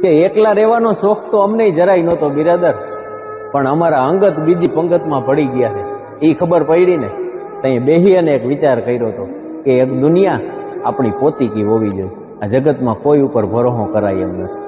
કે એકલા રહેવાનો શોખ તો અમને જરાય નહોતો, બિરાદર. પણ અમારા અંગત બીજી પંગતમાં પડી ગયા છે. એ ખબર પડી ને ત્યાં બેહી અને એક વિચાર કર્યો હતો કે એક દુનિયા આપણી પોતીકી હોવી જોઈએ. આ જગતમાં કોઈ ઉપર ભરોહો કરાય એમ નથી.